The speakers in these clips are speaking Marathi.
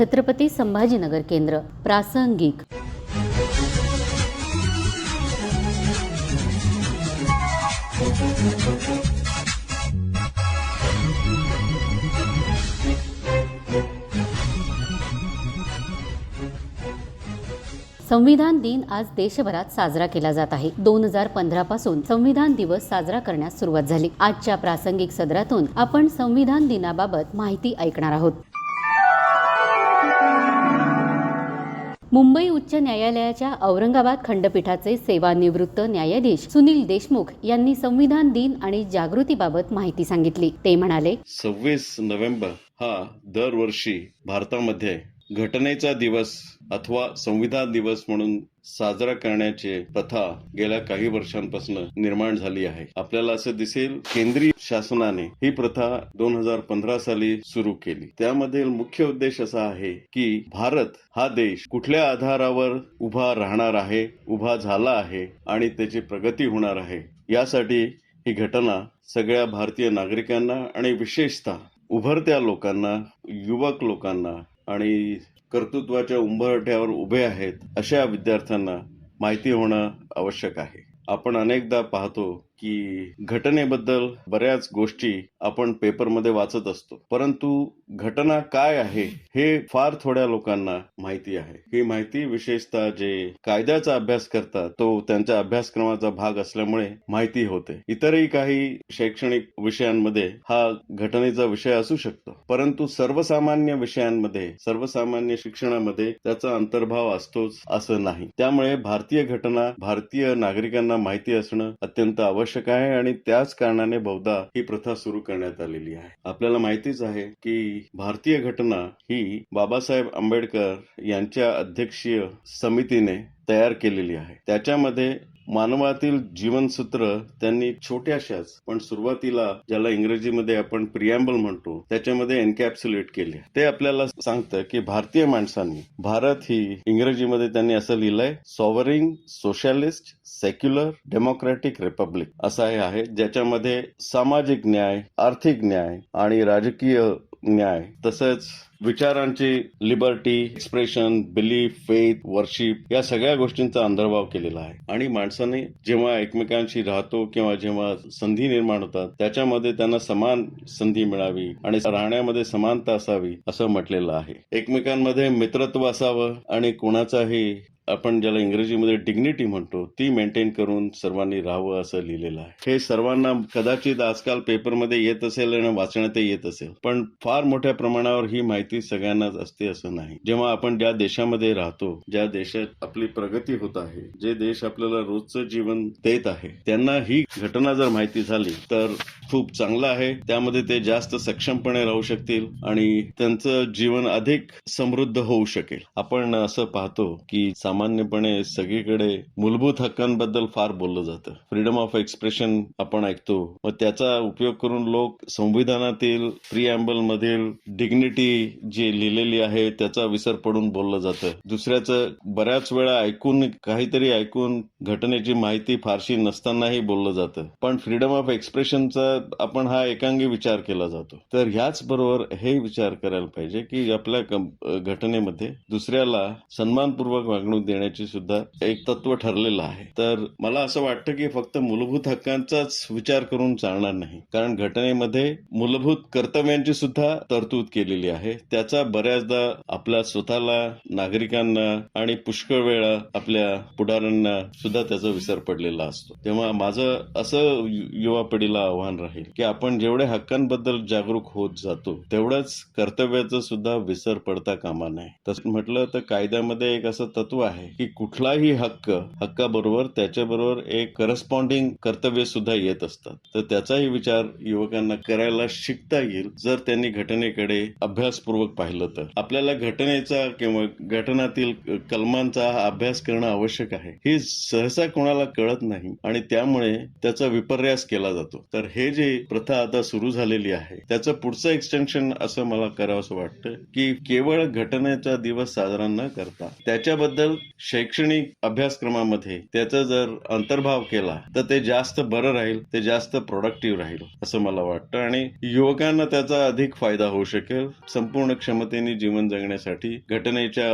छत्रपती संभाजीनगर केंद्र प्रासंगिक. संविधान दिन आज देशभरात साजरा केला जात आहे. दोन हजार पंधरा पासून संविधान दिवस साजरा करण्यास सुरुवात झाली. आजच्या प्रासंगिक सदरातून आपण संविधान दिनाबाबत माहिती ऐकणार आहोत. मुंबई उच्च न्यायालयाच्या औरंगाबाद खंडपीठाचे सेवानिवृत्त न्यायाधीश सुनील देशमुख यांनी संविधान दिन आणि जागृतीबाबत माहिती सांगितली. ते म्हणाले सव्वीस नोव्हेंबर हा दरवर्षी भारतामध्ये घटनेचा दिवस अथवा संविधान दिवस म्हणून साजरा करण्याची प्रथा गेल्या काही वर्षांपासून निर्माण झाली आहे. आपल्याला असं दिसेल केंद्रीय शासनाने ही प्रथा दोन हजार पंधरा साली सुरू केली. त्यामधील मुख्य उद्देश असा आहे की भारत हा देश कुठल्या आधारावर उभा राहणार आहे उभा झाला आहे आणि त्याची प्रगती होणार आहे यासाठी ही घटना सगळ्या भारतीय नागरिकांना आणि विशेषतः उभरत्या लोकांना युवक लोकांना आणि कर्तृत्वाच्या उंबरठ्यावर उभे आहेत अशा विद्यार्थ्यांना माहिती होणं आवश्यक आहे. आपण अनेकदा पाहतो की घटनेबद्दल बऱ्याच गोष्टी आपण पेपरमध्ये वाचत असतो. परंतु घटना काय आहे हे फार थोड्या लोकांना माहिती आहे. ही माहिती विशेषतः जे कायद्याचा अभ्यास करतात तो त्यांच्या अभ्यासक्रमाचा भाग असल्यामुळे माहिती होते. इतरही काही शैक्षणिक विषयांमध्ये हा घटनेचा विषय असू शकतो. परंतु सर्वसामान्य विषयांमध्ये सर्वसामान्य शिक्षणामध्ये त्याचा अंतर्भाव असतोच असं नाही. त्यामुळे भारतीय घटना भारतीय नागरिकांना माहिती असणं अत्यंत आवश्यक आहे आणि त्याच कारणाने बहुधा ही प्रथा सुरू करण्यात आलेली आहे. आपल्याला माहितीच आहे की भारतीय घटना ही बाबासाहेब आंबेडकर यांच्या अध्यक्षीय समितीने तयार केलेली आहे. त्याच्यामध्ये मानवातील जीवनसूत्र त्यांनी छोट्याशाच पण सुरुवातीला ज्याला इंग्रजीमध्ये आपण प्रियॅम्बल म्हणतो त्याच्यामध्ये एन्कॅप्सुलेट केले. ते आपल्याला सांगतं की भारतीय माणसांनी भारत ही इंग्रजीमध्ये त्यांनी असं लिहिलंय sovereign socialist secular democratic republic असं हे आहे ज्याच्यामध्ये सामाजिक न्याय आर्थिक न्याय आणि राजकीय न्याय. तसंच विचारांची liberty expression belief faith worship या सगळ्या गोष्टींचा अंतर्भाव केलेला आहे. आणि माणसाने जेव्हा एकमेकांशी राहतो किंवा जेव्हा संधी निर्माण होतात त्याच्यामध्ये त्यांना समान संधी मिळावी आणि राहण्यामध्ये समानता असावी असं म्हटलेलं आहे. एकमेकांमध्ये मित्रत्व असावं आणि कोणाचाही आपण ज्याला इंग्रजीमध्ये डिग्निटी म्हणतो ती मेंटेन करून सर्वांनी राहावं असं लिहिलेलं आहे. हे सर्वांना कदाचित आजकाल पेपरमध्ये येत असेल आणि वाचण्यातही येत असेल पण फार मोठ्या प्रमाणावर ही माहिती सगळ्यांनाच असते असं नाही. जेव्हा आपण ज्या देशामध्ये राहतो ज्या देशात आपली प्रगती होत आहे जे देश आपल्याला रोजचं जीवन देत आहे त्यांना ही घटना जर माहिती झाली तर खूप चांगलं आहे. त्यामध्ये ते जास्त सक्षमपणे राहू शकतील आणि त्यांचं जीवन अधिक समृद्ध होऊ शकेल. आपण असं पाहतो की सामान्यपणे सगळीकडे मूलभूत हक्कांबद्दल फार बोललं जातं. फ्रीडम ऑफ एक्सप्रेशन आपण ऐकतो. मग त्याचा उपयोग करून लोक संविधानातील प्रिअँबल मधील डिग्निटी जी लिहिलेली आहे त्याचा विसर पडून बोललं जातं. दुसऱ्याचं बऱ्याच वेळा ऐकून काहीतरी ऐकून घटनेची माहिती फारशी नसतानाही बोललं जातं. पण फ्रीडम ऑफ एक्सप्रेशनचा आपण हा एकांगी विचार केला जातो. तर ह्याच बरोबर हे विचार करायला पाहिजे की आपल्या घटनेमध्ये दुसऱ्याला सन्मानपूर्वक वागणूक देण्याची सुद्धा एक तत्व ठरलेलं आहे. तर मला असं वाटतं की फक्त मूलभूत हक्कांचाच विचार करून चालणार नाही. कारण घटनेमध्ये मूलभूत कर्तव्यांची सुद्धा तरतूद केलेली आहे. त्याचा बऱ्याचदा आपल्या स्वतःला नागरिकांना आणि पुष्कळ वेळा आपल्या पुढाऱ्यांना सुद्धा त्याचा विसर पडलेला असतो. तेव्हा माझं असं युवा पिढीला आव्हान राहील की आपण जेवढे हक्कांबद्दल जागरूक होत जातो तेवढंच कर्तव्याचा सुद्धा विसर पडता कामा नये. तसं म्हटलं तर कायद्यामध्ये एक असं तत्व आहे की कुठलाही हक्क हक्काबरोबर त्याच्याबरोबर एक करस्पॉन्डिंग कर्तव्य सुद्धा येत असतात. तर त्याचाही विचार युवकांना करायला शिकता येईल जर त्यांनी घटनेकडे अभ्यासपूर्वक पाहिलं तर. आपल्याला घटनेचा किंवा घटनातील कलमांचा अभ्यास करणं आवश्यक आहे. हे सहसा कोणाला कळत नाही आणि त्यामुळे त्याचा विपर्यास केला जातो. तर हे जे प्रथा आता सुरू झालेली आहे त्याचं पुढचं एक्सटेन्शन असं मला करावं असं वाटतं की केवळ घटनेचा दिवस साजरा न करता त्याच्याबद्दल शैक्षणिक अभ्यासक्रमामध्ये त्याचा जर अंतर्भाव केला तर ते जास्त बरं राहील ते जास्त प्रोडक्टिव्ह राहील असं मला वाटतं. आणि युवकांना त्याचा अधिक फायदा होऊ शकेल. संपूर्ण क्षमतेने जीवन जगण्यासाठी घटनेच्या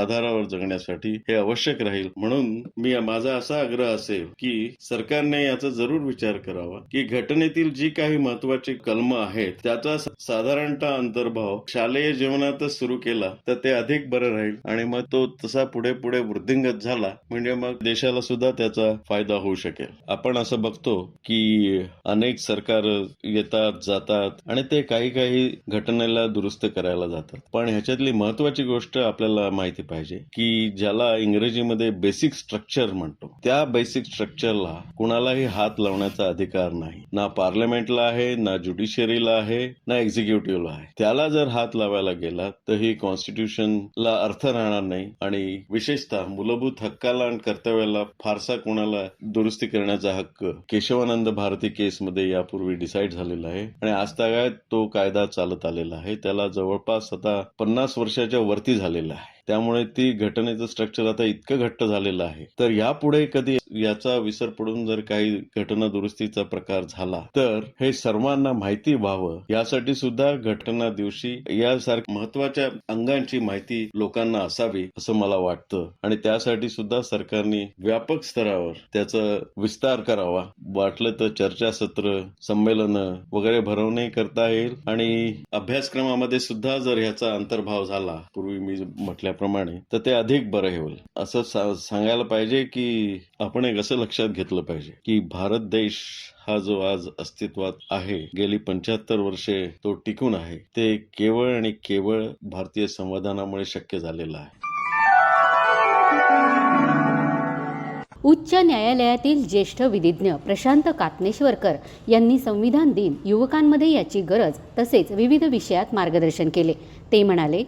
आधारावर जगण्यासाठी हे आवश्यक राहील. म्हणून मी माझा असा आग्रह असेल की सरकारने याचा जरूर विचार करावा की घटनेतील जी काही महत्वाची कलम आहेत त्याचा साधारणतः अंतर्भाव शालेय जीवनातच सुरू केला तर ते अधिक बरं राहील. आणि मग तो तसा पुढे पुढे वृद्धिंगत झाला म्हणजे मग देशाला सुद्धा त्याचा फायदा होऊ शकेल. आपण असं बघतो की अनेक सरकार येतात जातात आणि ते काही काही घटनेला दुरुस्त करायला जातात. पण ह्याच्यातली महत्वाची गोष्ट आपल्याला माहिती पाहिजे की ज्याला इंग्रजीमध्ये बेसिक स्ट्रक्चर म्हणतो त्या बेसिक स्ट्रक्चरला कुणालाही हात लावण्याचा अधिकार नाही. ना पार्लमेंटला आहे ना ज्युडिशियरीला आहे ना एक्झिक्युटिव्हला आहे. त्याला जर हात लावायला गेला तर ही कॉन्स्टिट्यूशनला अर्थ राहणार नाही आणि विशेषतः मूलभूत हक्काला आणि कर्तव्याला फारसा कोणाला दुरुस्ती करण्याचा हक्क केशवानंद भारती केसमध्ये यापूर्वी डिसाईड झालेला आहे. आणि आज तो कायदा चालत आलेला आहे. त्याला जवळपास आता पन्नास वर्षाच्या वरती झालेला आहे. त्यामुळे ती घटनेचं स्ट्रक्चर आता इतकं घट्ट झालेलं आहे. तर यापुढे कधी याचा विसर पडून जर काही घटना दुरुस्तीचा प्रकार झाला तर हे सर्वांना माहिती व्हावं. यासाठी सुद्धा घटना दिवशी यासारख्या महत्त्वाच्या अंगांची माहिती लोकांना असावी असं मला वाटतं. आणि त्यासाठी सुद्धा सरकारने व्यापक स्तरावर त्याचा विस्तार करावा. वाटलं तर चर्चासत्र संमेलन वगैरे भरवणे करता येईल. आणि अभ्यासक्रमामध्ये सुद्धा जर ह्याचा अंतर्भाव झाला पूर्वी मी म्हटल्या म्हटल्याप्रमाणे तर ते अधिक बरं होईल. असं सांगायला पाहिजे की आपण एक असं लक्षात घेतलं पाहिजे की भारत देश हा जो आज अस्तित्वात आहे गेली पंच्याहत्तर वर्षे तो टिकून आहे ते केवळ आणि केवळ भारतीय संविधानामुळे शक्य झालेलं आहे. उच्च न्यायालयातील ज्येष्ठ विधिज्ञ प्रशांत कातनेश्वरकर यांनी संविधान दिन युवकांमध्ये याची गरज तसेच विविध विषयात मार्गदर्शन केले. ते म्हणाले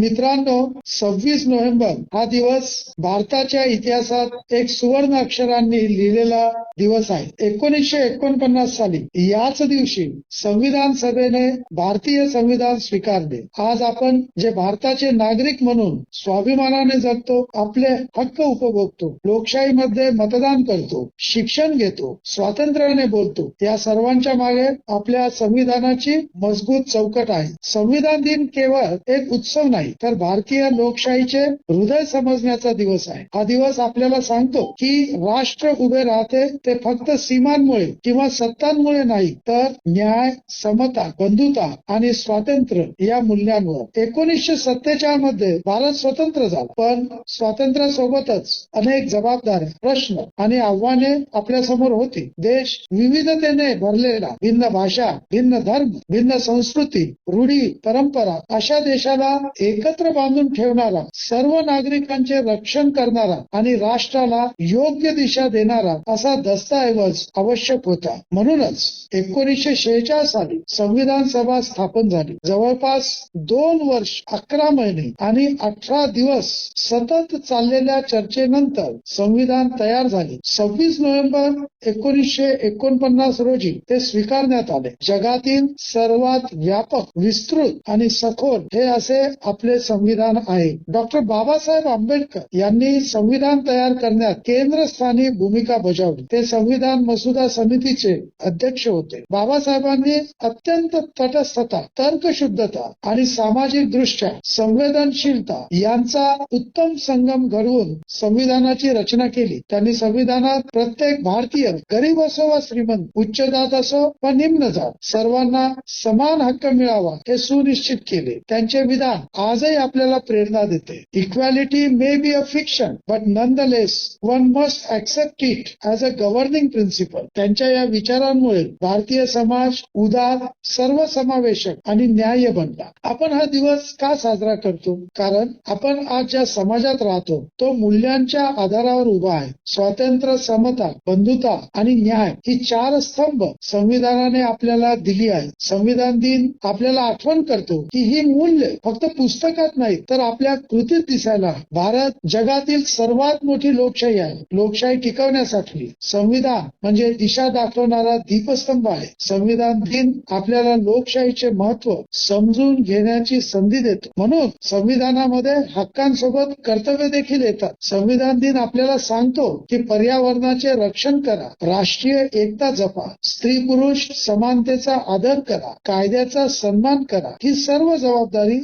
मित्रांनो सव्वीस नोव्हेंबर हा दिवस भारताच्या इतिहासात एक सुवर्ण अक्षरांनी लिहिलेला दिवस आहे. एकोणीसशे एकोणपन्नास साली याच दिवशी संविधान सभेने भारतीय संविधान स्वीकारले. आज आपण जे भारताचे नागरिक म्हणून स्वाभिमानाने जगतो आपले हक्क उपभोगतो लोकशाहीमध्ये मतदान करतो शिक्षण घेतो स्वातंत्र्याने बोलतो या सर्वांच्या मागे आपल्या संविधानाची मजबूत चौकट आहे. संविधान दिन केवळ एक उत्सव नाही तर भारतीय लोकशाहीचे हृदय समजण्याचा दिवस आहे. हा दिवस आपल्याला सांगतो की राष्ट्र उभे राहते ते फक्त सीमांमुळे किंवा सत्तांमुळे नाही तर न्याय समता बंधुता आणि स्वातंत्र्य या मूल्यांवर. एकोणीसशे सत्तेचाळमध्ये भारत स्वतंत्र झाला. पण स्वातंत्र्यासोबतच अनेक जबाबदाऱ्या प्रश्न आणि आव्हाने आपल्यासमोर होती. देश विविधतेने भरलेला भिन्न भाषा भिन्न धर्म भिन्न संस्कृती रूढी परंपरा अशा देशाला एक एकत्र बांधून ठेवणारा सर्व नागरिकांचे रक्षण करणारा आणि राष्ट्राला योग्य दिशा देणारा असा दस्तऐवज आवश्यक होता. म्हणूनच एकोणीसशे शेहेचाळीस साली संविधान सभा स्थापन झाली. जवळपास दोन वर्ष अकरा महिने आणि अठरा दिवस सतत चाललेल्या चर्चेनंतर संविधान तयार झाले. सव्वीस नोव्हेंबर एकोणीसशे एकोणपन्नास रोजी ते स्वीकारण्यात आले. जगातील सर्वात व्यापक विस्तृत आणि सखोल हे असे आपले आपले संविधान आहे. डॉक्टर बाबासाहेब आंबेडकर यांनी संविधान तयार करण्यात केंद्रस्थानी भूमिका बजावली. ते संविधान मसुदा समितीचे अध्यक्ष होते. बाबासाहेबांनी अत्यंत तटस्थता तर्कशुद्धता आणि सामाजिक दृष्ट्या संवेदनशीलता यांचा उत्तम संगम घडवून संविधानाची रचना केली. त्यांनी संविधानात प्रत्येक भारतीय गरीब असो वा श्रीमंत उच्च जात असो वा निम्न जात सर्वांना समान हक्क मिळावा हे सुनिश्चित केले. त्यांचे विधान आजही आपल्याला प्रेरणा देते. Equality may be a fiction but none the less one must accept it as a governing principle त्यांच्या या विचारांमुळे भारतीय समाज उदार सर्व समावेशक आणि न्याय बनला. आपण हा दिवस का साजरा करतो? कारण आपण आज ज्या समाजात राहतो तो मूल्यांच्या आधारावर उभा आहे. स्वातंत्र्य समता बंधुता आणि न्याय ही चार स्तंभ संविधानाने आपल्याला दिली आहे संविधान दिन आपल्याला आठवण करतो की ही मूल्य फक्त पुस्तक पुस्तकात नाही तर आपल्या कृतीत दिसायला भारत जगातील सर्वात मोठी लोकशाही आहे. लोकशाही टिकवण्यासाठी संविधान म्हणजे दिशा दाखवणारा दीपस्तंभ आहे. संविधान दिन आपल्याला लोकशाहीचे महत्त्व समजून घेण्याची संधी देतो. म्हणून संविधानामध्ये हक्कांसोबत कर्तव्य देखील येतात. संविधान दिन आपल्याला सांगतो की पर्यावरणाचे रक्षण करा राष्ट्रीय एकता जपा स्त्री पुरुष समानतेचा आदर करा कायद्याचा सन्मान करा. ही सर्व जबाबदारी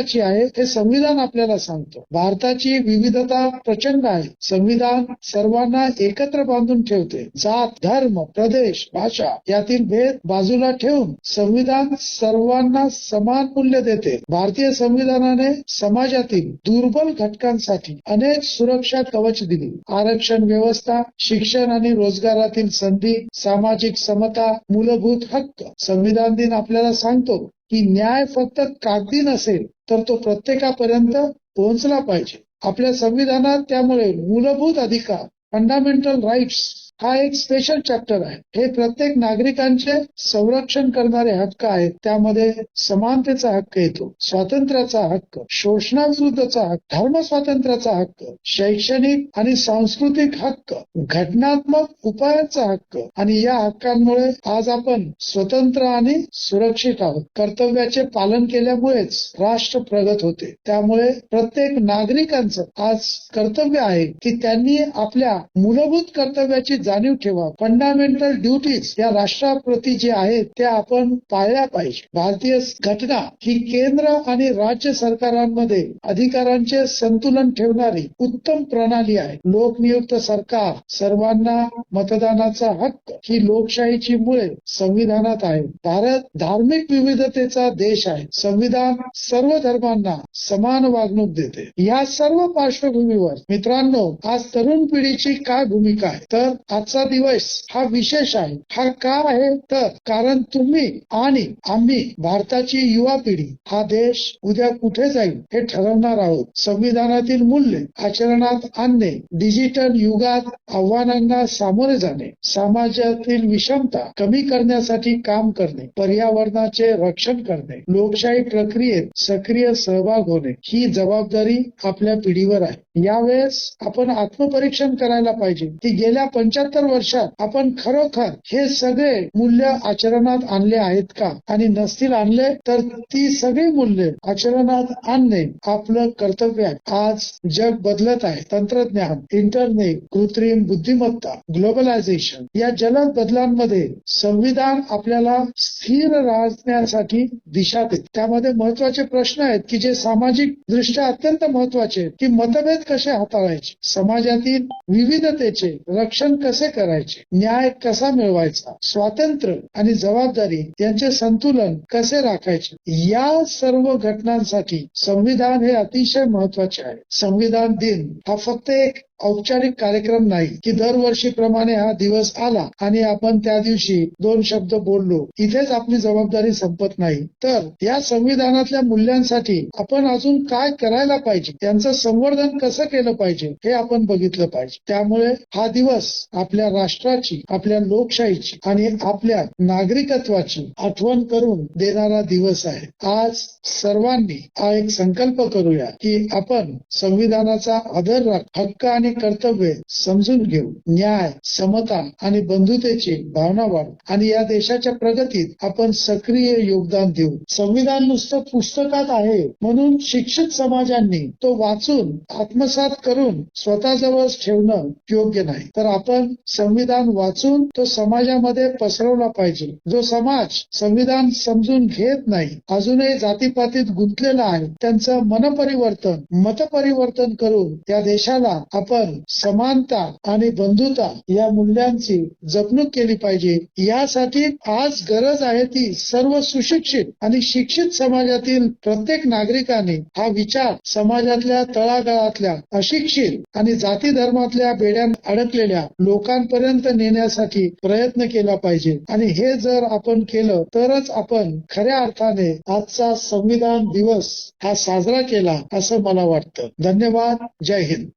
नागरिकाची आहे हे संविधान आपल्याला सांगतो. भारताची विविधता प्रचंड आहे. संविधान सर्वांना एकत्र बांधून ठेवते. जात धर्म प्रदेश भाषा यातील भेद बाजूला ठेवून संविधान सर्वांना समान मूल्य देते. भारतीय संविधानाने समाजातील दुर्बल घटकांसाठी अनेक सुरक्षा कवच दिली. आरक्षण व्यवस्था शिक्षण आणि रोजगारातील संधी सामाजिक समता मूलभूत हक्क संविधान दिन आपल्याला सांगतो. की न्याय फक्त कागदी नसेल तर तो प्रत्येकापर्यंत पोहोचला पाहिजे. आपल्या संविधानात त्यामुळे मूलभूत अधिकार फंडामेंटल राईट्स हा एक स्पेशल चॅप्टर आहे. हे प्रत्येक नागरिकांचे संरक्षण करणारे हक्क आहेत. त्यामध्ये समानतेचा हक्क येतो स्वातंत्र्याचा हक्क शोषणाविरुद्धचा हक्क धर्म स्वातंत्र्याचा हक्क शैक्षणिक आणि सांस्कृतिक हक्क घटनात्मक उपायांचा हक्क. आणि या हक्कांमुळे आज आपण स्वतंत्र आणि सुरक्षित आहोत. कर्तव्याचे पालन केल्यामुळेच राष्ट्र प्रगत होते. त्यामुळे प्रत्येक नागरिकांचं आज कर्तव्य आहे की त्यांनी आपल्या मूलभूत कर्तव्याची जाणीव ठेवा. फंडामेंटल ड्युटीज या राष्ट्राप्रती जे आहेत त्या आपण पाळल्या पाहिजे. भारतीय घटना ही केंद्र आणि राज्य सरकारांमध्ये अधिकारांचे संतुलन ठेवणारी उत्तम प्रणाली आहे. लोकनियुक्त सरकार सर्वांना मतदानाचा हक्क ही लोकशाहीची मुळे संविधानात आहे. भारत धार्मिक विविधतेचा देश आहे. संविधान सर्व धर्मांना समान वागणूक देते. या सर्व पार्श्वभूमीवर मित्रांनो आज तरुण पिढीची काय भूमिका आहे? तर आजचा दिवस हा विशेष आहे. हा का आहे? तर कारण तुम्ही आणि आम्ही भारताची युवा पिढी हा देश उद्या कुठे जाईल हे ठरवणार आहोत. संविधानातील मूल्य आचरणात आणणे डिजिटल युगात आव्हानांना सामोरे जाणे समाजातील विषमता कमी करण्यासाठी काम करणे पर्यावरणाचे रक्षण करणे लोकशाही प्रक्रियेत सक्रिय सहभाग होणे ही जबाबदारी आपल्या पिढीवर आहे. यावेळेस आपण आत्मपरीक्षण करायला पाहिजे. की गेल्या पंच्याहत्तर वर्षात आपण खरोखर हे सगळे मूल्य आचरणात आणले आहेत का? आणि नसतील आणले तर ती सगळी मूल्य आचरणात आणणे आपलं कर्तव्य आहे. आज जग बदलत आहे. तंत्रज्ञान इंटरनेट कृत्रिम बुद्धिमत्ता ग्लोबलायझेशन या जलद बदलांमध्ये संविधान आपल्याला स्थिर राहण्यासाठी दिशा देते. त्यामध्ये महत्त्वाचे प्रश्न आहेत की जे सामाजिक दृष्ट्या अत्यंत महत्त्वाचे आहेत. की मतभेद कसे हाताळायचे? समाजातील विविधतेचे रक्षण कसे कसे करायचे? न्याय कसा मिळवायचा? स्वातंत्र्य आणि जबाबदारी यांचे संतुलन कसे राखायचे? या सर्व घटनांसाठी संविधान हे अतिशय महत्त्वाचे आहे. संविधान दिन हा फक्त एक औपचारिक कार्यक्रम नाही की दरवर्षीप्रमाणे हा दिवस आला आणि आपण त्या दिवशी दोन शब्द बोललो. इथेच आपली जबाबदारी संपत नाही. तर या संविधानातल्या मूल्यांसाठी आपण अजून काय करायला पाहिजे? त्यांचं संवर्धन कसं केलं पाहिजे? हे आपण बघितलं पाहिजे. त्यामुळे हा दिवस आपल्या राष्ट्राची आपल्या लोकशाहीची आणि आपल्या नागरिकत्वाची आठवण करून देणारा दिवस आहे. आज सर्वांनी हा एक संकल्प करूया की आपण संविधानाचा आदर राख हक्क आणि आणि कर्तव्य समजून घेऊ. न्याय समता आणि बंधुतेची भावना वाढ. आणि या देशाच्या प्रगतीत आपण सक्रिय योगदान देऊ. संविधान नुसतं पुस्तकात आहे. म्हणून शिक्षित समाजांनी तो वाचून आत्मसात करून स्वतःजवळच ठेवणं योग्य नाही. तर आपण संविधान वाचून तो समाजामध्ये पसरवला पाहिजे. जो समाज संविधान समजून घेत नाही अजूनही जातीपातीत गुंतलेला आहे त्यांचं मनपरिवर्तन मतपरिवर्तन करून त्या देशाला आपण समानता आणि बंधुता या मूल्यांची जपणूक केली पाहिजे. यासाठी आज गरज आहे ती सर्व सुशिक्षित आणि शिक्षित समाजातील प्रत्येक नागरिकाने हा विचार समाजातल्या तळागाळातल्या अशिक्षित आणि जाती धर्मातल्या बेड्यात अडकलेल्या लोकांपर्यंत नेण्यासाठी प्रयत्न केला पाहिजे. आणि हे जर आपण केलं तरच आपण खऱ्या अर्थाने आजचा संविधान दिवस हा साजरा केला असं मला वाटतं. धन्यवाद. जय हिंद.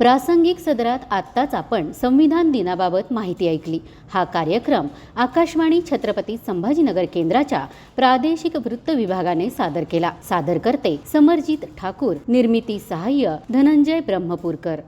प्रासंगिक सदरात आत्ताच आपण संविधान दिनाबाबत माहिती ऐकली हा कार्यक्रम आकाशवाणी छत्रपती संभाजीनगर केंद्राच्या प्रादेशिक वृत्त विभागाने सादर केला सादर करते समरजित ठाकूर निर्मिती सहाय्य धनंजय ब्रह्मपूरकर